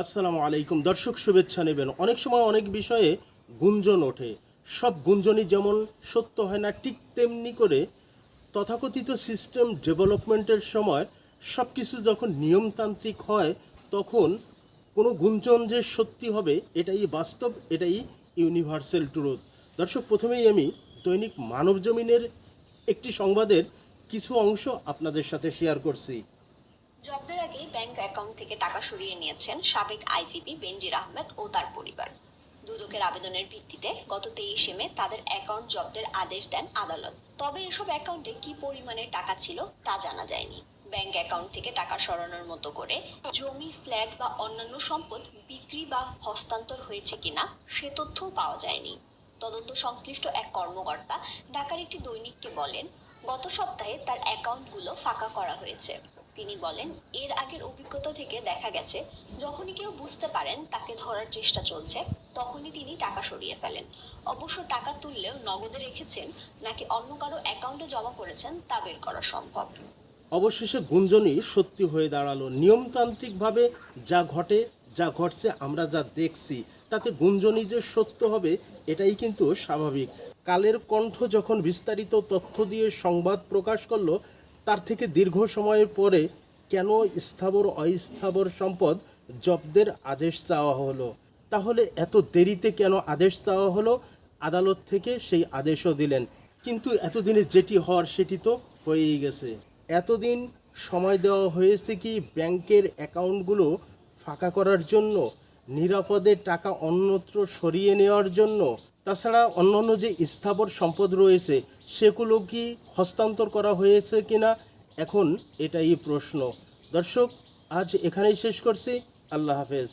আসসালামু আলাইকুম। দর্শক শুভেচ্ছা নেবেন। অনেক সময় অনেক বিষয়ে গুঞ্জন ওঠে। সব গুঞ্জনই যেমন সত্য হয় না, ঠিক তেমনি করে তথাকথিত সিস্টেম ডেভেলপমেন্টের সময় সব কিছু যখন নিয়মতান্ত্রিক হয়, তখন কোনো গুঞ্জন যে সত্যি হবে, এটাই বাস্তব, এটাই ইউনিভার্সাল ট্রুথ দর্শক, প্রথমেই আমি দৈনিক মানব জমিনের একটি সংবাদের কিছু অংশ আপনাদের সাথে শেয়ার করছি। আগেই ব্যাংক অ্যাকাউন্ট থেকে টাকা সরিয়ে নিয়েছেন সাবেক আইজিপি বেনজির আহমেদ ও তার পরিবার। দুদকের আবেদনের ভিত্তিতে গত তেইশে মে তাদের অ্যাকাউন্ট জব্দের আদেশ দেন আদালত। তবে এসব অ্যাকাউন্টে কি পরিমাণে টাকা ছিল তা জানা যায়নি। ব্যাংক অ্যাকাউন্ট থেকে টাকা সরানোর মতো করে জমি ফ্ল্যাট বা অন্যান্য সম্পদ বিক্রি বা হস্তান্তর হয়েছে কিনা সে তথ্যও পাওয়া যায়নি। তদন্ত সংশ্লিষ্ট এক কর্মকর্তা ঢাকার একটি দৈনিককে বলেন, গত সপ্তাহে তার অ্যাকাউন্টগুলো ফাঁকা করা হয়েছে। তিনি বলেন, এর আগের অভিজ্ঞতা থেকে দেখা গেছে, যখনই কেউ বুঝতে পারেন তাকে ধরার চেষ্টা চলছে, তখনই তিনি টাকা সরিয়ে ফেলেন। অবশ্য টাকা তুললেও নগদে রেখেছেন নাকি অন্য কারও অ্যাকাউন্টে জমা করেছেন তা বের করা সম্ভব। অবশেষে গুঞ্জনই সত্যি হয়ে দাঁড়াল। নিয়মতান্ত্রিকভাবে যা ঘটে, যা ঘটছে, আমরা যা দেখছি, তাতে গুঞ্জনই যে সত্য হবে, এটাই কিন্তু স্বাভাবিক। কালের কণ্ঠ যখন বিস্তারিত তথ্য দিয়ে সংবাদ প্রকাশ করল তার থেকে দীর্ঘ সময়ের পরে কেন স্থাবর, অস্থাবর সম্পদ জব্দের আদেশ চাওয়া হলো? তাহলে এত দেরিতে কেন আদেশ চাওয়া হলো? আদালত থেকে সেই আদেশও দিলেন। কিন্তু এতদিনে যেটি হওয়ার সেটি তো হয়েই গেছে। এতদিন সময় দেওয়া হয়েছে কি ব্যাংকের অ্যাকাউন্টগুলো ফাঁকা করার জন্য, নিরাপদে টাকা অন্যত্র সরিয়ে নেওয়ার জন্য? তাছাড়া অন্যান্য যে স্থাবর সম্পদ রয়েছে সেগুলো কি হস্তান্তর করা হয়েছে কিনা? এখন এটাই প্রশ্ন। দর্শক, আজ এখানেই শেষ করছি। আল্লাহ হাফেজ।